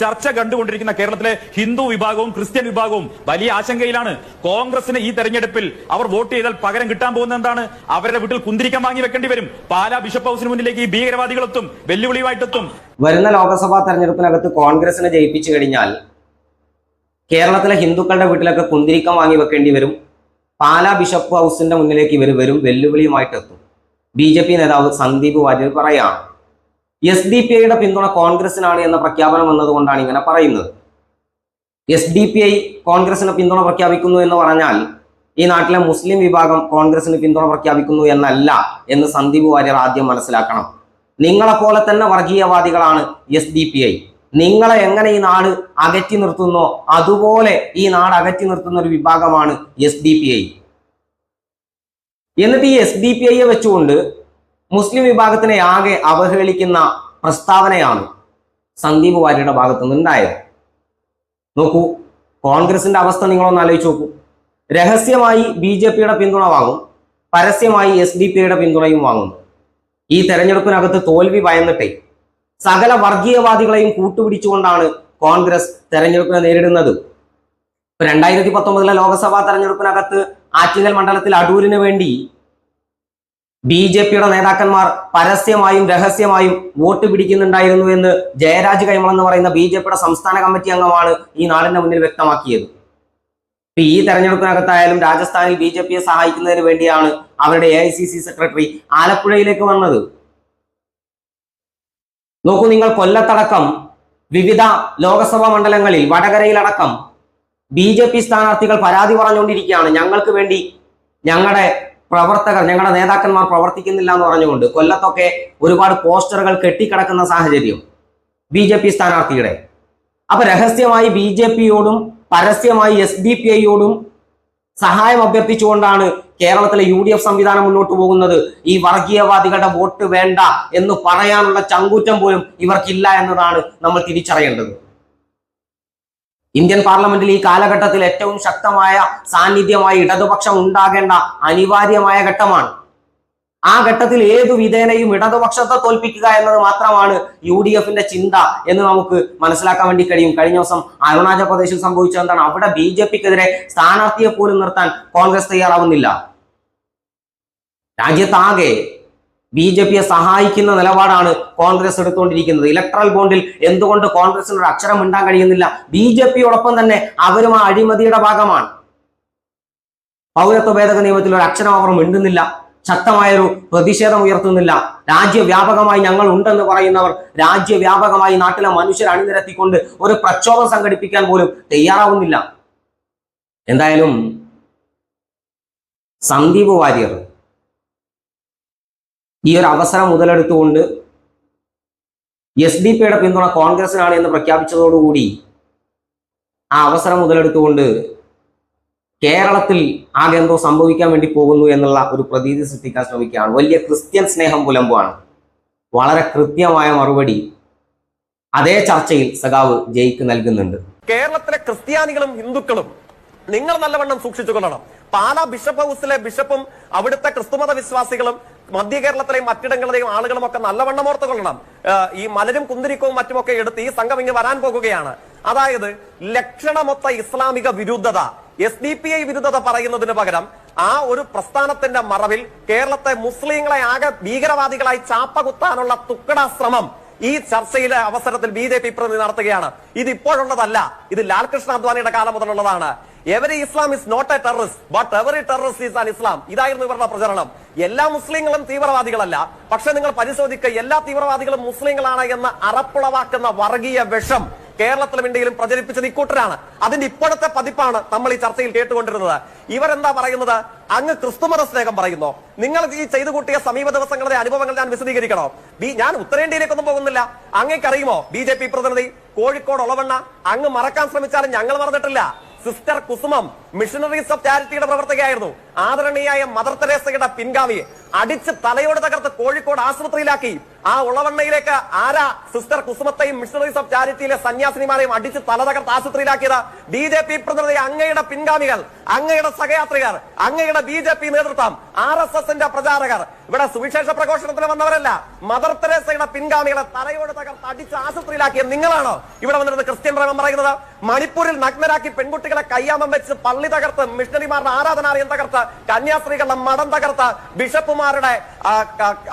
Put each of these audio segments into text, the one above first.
ചർച്ച കണ്ടുകൊണ്ടിരിക്കുന്ന കേരളത്തിലെ ഹിന്ദു വിഭാഗവും ക്രിസ്ത്യൻ വിഭാഗവും വലിയ ആശങ്കയിലാണ്. കോൺഗ്രസിന് ഈ തെരഞ്ഞെടുപ്പിൽ അവർ വോട്ട് ചെയ്താൽ പകരം കിട്ടാൻ പോകുന്ന എന്താണ്? അവരുടെ വീട്ടിൽ കുന്തിരിക്കം വാങ്ങി വെക്കേണ്ടി വരും. പാലാ ബിഷപ്പ് ഹൗസിന് മുന്നിലേക്ക് ഈ ഭീകരവാദികളെത്തും വെല്ലുവിളിയുമായിട്ടെത്തും. വരുന്ന ലോക്സഭാ തെരഞ്ഞെടുപ്പിനകത്ത് കോൺഗ്രസിനെ ജയിപ്പിച്ചു കഴിഞ്ഞാൽ കേരളത്തിലെ ഹിന്ദുക്കളുടെ വീട്ടിലൊക്കെ കുന്തിരിക്കം വാങ്ങി വെക്കേണ്ടി വരും. പാലാ ബിഷപ്പ് ഹൗസിന്റെ മുന്നിലേക്ക് ഇവർ വരും വെല്ലുവിളിയുമായിട്ട് എത്തും ബി ജെ പി നേതാവ് സന്ദീപ് വാര്യർ പറയാണ് എസ് ഡി പി ഐയുടെ പിന്തുണ കോൺഗ്രസിനാണ് എന്ന പ്രഖ്യാപനം വന്നതുകൊണ്ടാണ് ഇങ്ങനെ പറയുന്നത്. എസ് ഡി പി ഐ കോൺഗ്രസിന് പിന്തുണ പ്രഖ്യാപിക്കുന്നു എന്ന് പറഞ്ഞാൽ ഈ നാട്ടിലെ മുസ്ലിം വിഭാഗം കോൺഗ്രസിന് പിന്തുണ പ്രഖ്യാപിക്കുന്നു എന്നല്ല എന്ന് സന്ദീപ് വാര്യർ ആദ്യം മനസ്സിലാക്കണം. നിങ്ങളെപ്പോലെ തന്നെ വർഗീയവാദികളാണ് എസ് ഡി പി ഐ നിങ്ങളെ എങ്ങനെ ഈ നാട് അകറ്റി നിർത്തുന്നോ അതുപോലെ ഈ നാട് അകറ്റി നിർത്തുന്ന ഒരു വിഭാഗമാണ് എസ് ഡി പി ഐ എന്നിട്ട് ഈ എസ് ഡി പി ഐയെ വെച്ചുകൊണ്ട് മുസ്ലിം വിഭാഗത്തിനെ ആകെ അവഹേളിക്കുന്ന പ്രസ്താവനയാണ് സന്ദീപ് വാര്യരുടെ ഭാഗത്തു നിന്നുണ്ടായത് നോക്കൂ കോൺഗ്രസിന്റെ അവസ്ഥ നിങ്ങളൊന്ന് ആലോചിച്ച് നോക്കൂ. രഹസ്യമായി ബി ജെ പിയുടെ പിന്തുണ വാങ്ങും പരസ്യമായി എസ് ഡി പി ഐയുടെ പിന്തുണയും വാങ്ങും. ഈ തെരഞ്ഞെടുപ്പിനകത്ത് തോൽവി ഭയന്നിട്ടേ സകല വർഗീയവാദികളെയും കൂട്ടുപിടിച്ചുകൊണ്ടാണ് കോൺഗ്രസ് തെരഞ്ഞെടുപ്പിനെ നേരിടുന്നത്. രണ്ടായിരത്തി പത്തൊമ്പതിലെ ലോക്സഭാ തെരഞ്ഞെടുപ്പിനകത്ത് ആറ്റിങ്ങൽ മണ്ഡലത്തിൽ അടൂരിന് വേണ്ടി ബി ജെ പിയുടെ നേതാക്കന്മാർ പരസ്യമായും രഹസ്യമായും വോട്ട് പിടിക്കുന്നുണ്ടായിരുന്നു എന്ന് ജയരാജ് കൈമൾ എന്ന് പറയുന്ന ബി ജെ പിയുടെ സംസ്ഥാന കമ്മിറ്റി അംഗമാണ് ഈ നാടിന്റെ മുന്നിൽ വ്യക്തമാക്കിയത്. ഈ തെരഞ്ഞെടുപ്പിനകത്തായാലും രാജസ്ഥാനിൽ ബി ജെ പിയെ സഹായിക്കുന്നതിന് വേണ്ടിയാണ് അവരുടെ A I C C secretary ആലപ്പുഴയിലേക്ക് വന്നത്. നോക്കൂ നിങ്ങൾ കൊല്ലത്തടക്കം വിവിധ ലോകസഭാ മണ്ഡലങ്ങളിൽ വടകരയിലടക്കം ബി ജെ പി സ്ഥാനാർത്ഥികൾ പരാതി പറഞ്ഞുകൊണ്ടിരിക്കുകയാണ്. ഞങ്ങൾക്ക് വേണ്ടി ഞങ്ങളുടെ പ്രവർത്തകർ ഞങ്ങളുടെ നേതാക്കന്മാർ പ്രവർത്തിക്കുന്നില്ല എന്ന് പറഞ്ഞുകൊണ്ട് കൊല്ലത്തൊക്കെ ഒരുപാട് പോസ്റ്ററുകൾ കെട്ടിക്കിടക്കുന്ന സാഹചര്യം ബി ജെ പി സ്ഥാനാർത്ഥിയുടെ. അപ്പൊ രഹസ്യമായി ബി ജെ പിയോടും പരസ്യമായി എസ് ഡി പി ഐയോടും സഹായം അഭ്യർത്ഥിച്ചുകൊണ്ടാണ് കേരളത്തിലെ യു ഡി എഫ് സംവിധാനം മുന്നോട്ട് പോകുന്നത്. ഈ വർഗീയവാദികളുടെ വോട്ട് വേണ്ട എന്ന് പറയാനുള്ള ചങ്കൂറ്റം പോലും ഇവർക്കില്ല എന്നതാണ് നമ്മൾ തിരിച്ചറിയേണ്ടത്. ഇന്ത്യൻ പാർലമെന്റിൽ ഈ കാലഘട്ടത്തിൽ ഏറ്റവും ശക്തമായ സാന്നിധ്യമായി ഇടതുപക്ഷം ഉണ്ടാകേണ്ട അനിവാര്യമായ ഘട്ടമാണ്. ആ ഘട്ടത്തിൽ ഏതു വിധേനയും ഇടതുപക്ഷത്തെ തോൽപ്പിക്കുക എന്നത് മാത്രമാണ് യു ഡി എഫിന്റെ ചിന്ത എന്ന് നമുക്ക് മനസ്സിലാക്കാൻ വേണ്ടി കഴിയും. കഴിഞ്ഞ ദിവസം അരുണാചൽ പ്രദേശിൽ സംഭവിച്ചത് എന്താണ്? അവിടെ ബി ജെ പിക്കെതിരെ സ്ഥാനാർത്ഥിയെ പോലും നിർത്താൻ കോൺഗ്രസ് തയ്യാറാവുന്നില്ല. രാജ്യത്താകെ ബി ജെ പിയെ സഹായിക്കുന്ന നിലപാടാണ് കോൺഗ്രസ് എടുത്തുകൊണ്ടിരിക്കുന്നത്. ഇലക്ട്രൽ ബോണ്ടിൽ എന്തുകൊണ്ട് കോൺഗ്രസിന് ഒരു അക്ഷരം ഉണ്ടാൻ കഴിയുന്നില്ല? ബി ജെ പിയോടൊപ്പം തന്നെ അവരും ആ അഴിമതിയുടെ ഭാഗമാണ്. പൗരത്വ ഭേദഗതി നിയമത്തിൽ ഒരു അക്ഷരം അവർ മിണ്ടുന്നില്ല. ശക്തമായൊരു പ്രതിഷേധം ഉയർത്തുന്നില്ല. രാജ്യവ്യാപകമായി ഞങ്ങൾ ഉണ്ടെന്ന് പറയുന്നവർ രാജ്യവ്യാപകമായി നാട്ടിലെ മനുഷ്യർ അണിനിരത്തിക്കൊണ്ട് ഒരു പ്രക്ഷോഭം സംഘടിപ്പിക്കാൻ പോലും തയ്യാറാവുന്നില്ല. എന്തായാലും സന്ദീപ് വാര്യർ ഈ ഒരു അവസരം മുതലെടുത്തുകൊണ്ട് എസ് ഡി പിയുടെ പിന്തുണ കോൺഗ്രസിനാണ് എന്ന് പ്രഖ്യാപിച്ചതോടുകൂടി ആ അവസരം മുതലെടുത്തുകൊണ്ട് കേരളത്തിൽ ആകെ എന്തോ സംഭവിക്കാൻ വേണ്ടി പോകുന്നു എന്നുള്ള ഒരു പ്രതീതി സൃഷ്ടിക്കാൻ ശ്രമിക്കുകയാണ്. വലിയ ക്രിസ്ത്യൻ സ്നേഹം പുലമ്പുമാണ് വളരെ കൃത്യമായ മറുപടി അതേ ചർച്ചയിൽ സഖാവ് ജയിക്ക് നൽകുന്നുണ്ട്. കേരളത്തിലെ ക്രിസ്ത്യാനികളും ഹിന്ദുക്കളും നിങ്ങൾ നല്ലവണ്ണം സൂക്ഷിച്ചുകൊള്ളണം. പാലാ ബിഷപ്പ് ഹൗസിലെ ബിഷപ്പും അവിടുത്തെ ക്രിസ്തുമത വിശ്വാസികളും മധ്യ കേരളത്തിലെയും മറ്റിടങ്ങളിലെയും ആളുകളും ഒക്കെ നല്ലവണ്ണം ഓർത്തുകൊള്ളണം ഈ മലരും കുന്തിരിക്കവും മറ്റുമൊക്കെ എടുത്ത് ഈ സംഘം ഇങ്ങനെ വരാൻ പോകുകയാണ്. അതായത് ലക്ഷണമൊത്ത ഇസ്ലാമിക വിരുദ്ധത എസ് ഡി പി ഐ വിരുദ്ധത പറയുന്നതിന് പകരം ആ ഒരു പ്രസ്ഥാനത്തിന്റെ മറവിൽ കേരളത്തെ മുസ്ലിങ്ങളെ ആകെ ഭീകരവാദികളായി ചാപ്പകുത്താനുള്ള തുക്കട ശ്രമം ഈ ചർച്ചയിലെ അവസരത്തിൽ ബി ജെ പി പ്രതിനിധി നടത്തുകയാണ്. ഇത് ഇപ്പോഴുള്ളതല്ല ഇത് ലാൽകൃഷ്ണ അദ്വാനിയുടെ കാലം മുതലുള്ളതാണ്. Every Islam is not a terrorist but every terrorist is an Islam ഇതായിരുന്നു ഇവരുടെ പ്രചരണം. എല്ലാ മുസ്ലിങ്ങളും തീവ്രവാദികളല്ല. പക്ഷെ നിങ്ങൾ പരിശോധിക്കുക എല്ലാ തീവ്രവാദികളും മുസ്ലിങ്ങളാണ് എന്ന് അറപ്പുളവാക്കുന്ന വർഗീയ വിഷം കേരളത്തിലും ഇന്ത്യയിലും പ്രചരിപ്പിച്ചത് ഇക്കൂട്ടരാണ്. അതിന്റെ ഇപ്പോഴത്തെ പതിപ്പാണ് നമ്മൾ ഈ ചർച്ചയിൽ കേട്ടുകൊണ്ടിരുന്നത്. ഇവരെന്താ പറയുന്നത്? അങ്ങ് ക്രിസ്തുമത സ്നേഹം പറയുന്നു. നിങ്ങൾ ഈ ചെയ്തു കൂട്ടിയ സമീപ ദിവസങ്ങളുടെ അനുഭവങ്ങൾ ഞാൻ വിശദീകരിക്കണോ? ബി ഞാൻ ഉത്തരേന്ത്യയിലേക്കൊന്നും പോകുന്നില്ല. അങ്ങേക്കറിയുമോ? ബി ജെ പി പ്രതിനിധി കോഴിക്കോട് ഒളവണ്ണ അങ്ങ് മറക്കാൻ ശ്രമിച്ചാലും ഞങ്ങൾ മറന്നിട്ടില്ല. സിസ്റ്റർ കുസുമം. മിഷണറീസ് ഓഫ് ചാരിറ്റിയുടെ പ്രവർത്തകയായിരുന്നു. ആദരണീയായ മദർ തെരേസയുടെ പിൻഗാമി അടിച്ച് തലയോട് തകർത്ത് കോഴിക്കോട് ആശുപത്രിയിലാക്കി. ആ ഉളവണ്ണയിലേക്ക് ആരാ സിസ്റ്റർ കുസുമത്തെയും മിഷണറീസ് ഓഫ് ചാരിറ്റിയിലെ സന്യാസിനിമാരെയും അടിച്ച് തല തകർത്ത് ആശുപത്രിയിലാക്കിയത്? ബി ജെ പി പ്രതിനിധി അങ്ങയുടെ പിൻഗാമികൾ അങ്ങയുടെ സഹയാത്രികർ അങ്ങയുടെ ബി ജെ പി നേതൃത്വം ആർ എസ് എസിന്റെ പ്രചാരകർ. ഇവിടെ സുവിശേഷ പ്രഘോഷണത്തിന് വന്നവരല്ല മദർ തെരേസയുടെ പിൻഗാമികളെ തലയോട് തകർത്ത് അടിച്ച് ആശുപത്രിയിലാക്കിയ നിങ്ങളാണോ ഇവിടെ വന്നിരുന്നത് ക്രിസ്ത്യൻ പ്രേമം പറയുന്നത്? മണിപ്പൂരിൽ നഗ്നരാക്കി പെൺകുട്ടികളെ കയ്യാമം വെച്ച് പള്ളി തകർത്ത് മിഷണറിമാരുടെ ആരാധനാലയം തകർത്ത് കന്യാസ്ത്രീകളുടെ മഠം തകർത്ത് ബിഷപ്പുമാരുടെ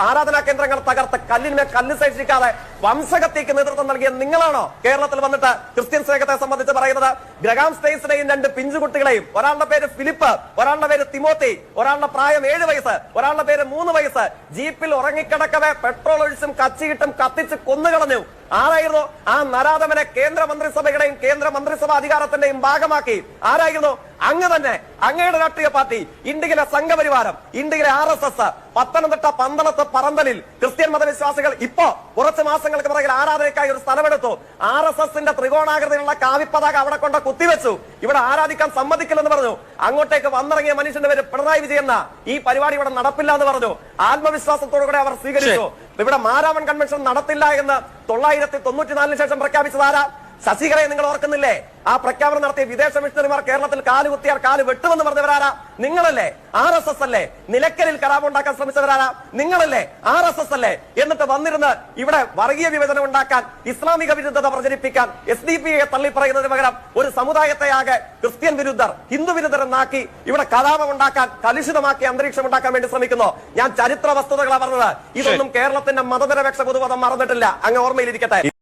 ആരാധനാ കേന്ദ്രങ്ങൾ തകർത്ത് കല്ലിന്മേൽ കല്ല് ശേഷിക്കാതെ വംശഹത്യക്ക് നേതൃത്വം നൽകിയ നിങ്ങളാണോ കേരളത്തിൽ വന്നിട്ട് ക്രിസ്ത്യൻ സ്നേഹത്തെ സംബന്ധിച്ച് പറയുന്നത്? ഗ്രഹാം സ്റ്റേസിനെയും രണ്ട് പിഞ്ചുകുട്ടികളെയും ഒരാളുടെ പേര് ഫിലിപ്പ് ഒരാളുടെ പേര് തിമോത്തി ഒരാളുടെ പ്രായം ഏഴ് വയസ്സ് ഒരാളുടെ പേര് മൂന്ന് വയസ്സ്. ജീപ്പിൽ ഉറങ്ങിക്കിടക്കവേ പെട്രോൾ ഒഴിച്ചും കച്ചിയിട്ടും കത്തിച്ച് കൊന്നുകളഞ്ഞു ആരായിരുന്നു? ആ നരാധമനെ കേന്ദ്ര മന്ത്രിസഭയുടെയും കേന്ദ്ര മന്ത്രിസഭാ അധികാരത്തിന്റെയും ഭാഗമാക്കി. ആരായിരുന്നു? അങ്ങ് തന്നെ അങ്ങയുടെ രാഷ്ട്രീയ പാർട്ടി ഇന്ത്യയിലെ സംഘപരിവാരം ഇന്ത്യയിലെ ആർ എസ് എസ് പത്തനംതിട്ട പന്തളത്ത് പറന്തലിൽ ക്രിസ്ത്യൻ മതവിശ്വാസികൾ ഇപ്പോ കുറച്ച് മാസങ്ങൾക്ക് പിറകിൽ ആരാധനയ്ക്കായി ഒരു സ്ഥലമെടുത്തു. ആർ എസ് എസിന്റെ ത്രികോണാകൃതിയിലുള്ള കാവിപ്പതാക അവിടെ കൊണ്ട് കുത്തിവെച്ചു. ഇവിടെ ആരാധിക്കാൻ സമ്മതിക്കില്ലെന്ന് പറഞ്ഞു. അങ്ങോട്ടേക്ക് വന്നിറങ്ങിയ മനുഷ്യന്റെ പേര് പിണറായി വിജയൻ ഈ പരിപാടി ഇവിടെ നടപ്പില്ല എന്ന് പറഞ്ഞു. ആത്മവിശ്വാസത്തോടു കൂടെ അവർ സ്വീകരിച്ചു. ഇവിടെ മാരാമൺ കൺവെൻഷൻ നടത്തില്ല എന്ന് തൊള്ളായിരത്തി തൊണ്ണൂറ്റിനാലിന് ശേഷം പ്രഖ്യാപിച്ചത് ആരാ? ശശികലയെ നിങ്ങൾ ഓർക്കുന്നില്ലേ? ആ പ്രഖ്യാപനം നടത്തിയ വിദേശ മിഷണറിമാർ കേരളത്തിൽ കാൽ കുത്തിയാൽ കാൽ വെട്ടുമെന്ന് പറഞ്ഞവരാരാ? നിങ്ങളല്ലേ? ആർ എസ് എസ് അല്ലേ? നിലയ്ക്കലിൽ കലാപമുണ്ടാക്കാൻ ശ്രമിച്ചവരാരാ? നിങ്ങളല്ലേ? ആർ എസ് എസ് അല്ലേ? എന്നിട്ട് വന്നിരുന്ന് ഇവിടെ വർഗീയ വിഭജനം ഉണ്ടാക്കാൻ ഇസ്ലാമിക വിരുദ്ധത പ്രചരിപ്പിക്കാൻ എസ് ഡി പി യെ തള്ളി പറയുന്നതിന് പകരം ഒരു സമുദായത്തെ ആകെ ക്രിസ്ത്യൻ വിരുദ്ധർ ഹിന്ദു വിരുദ്ധർ എന്നാക്കി ഇവിടെ കലാപം ഉണ്ടാക്കാൻ കലുഷിതമാക്കി അന്തരീക്ഷം ഉണ്ടാക്കാൻ വേണ്ടി ശ്രമിക്കുന്നു. ഞാൻ ചരിത്ര വസ്തുതകളാണ് പറഞ്ഞത്. ഇതൊന്നും കേരളത്തിന്റെ മതനിരപേക്ഷ പൊതുപദം മറന്നിട്ടില്ല. അങ്ങ് ഓർമ്മയിലിരിക്കട്ടെ.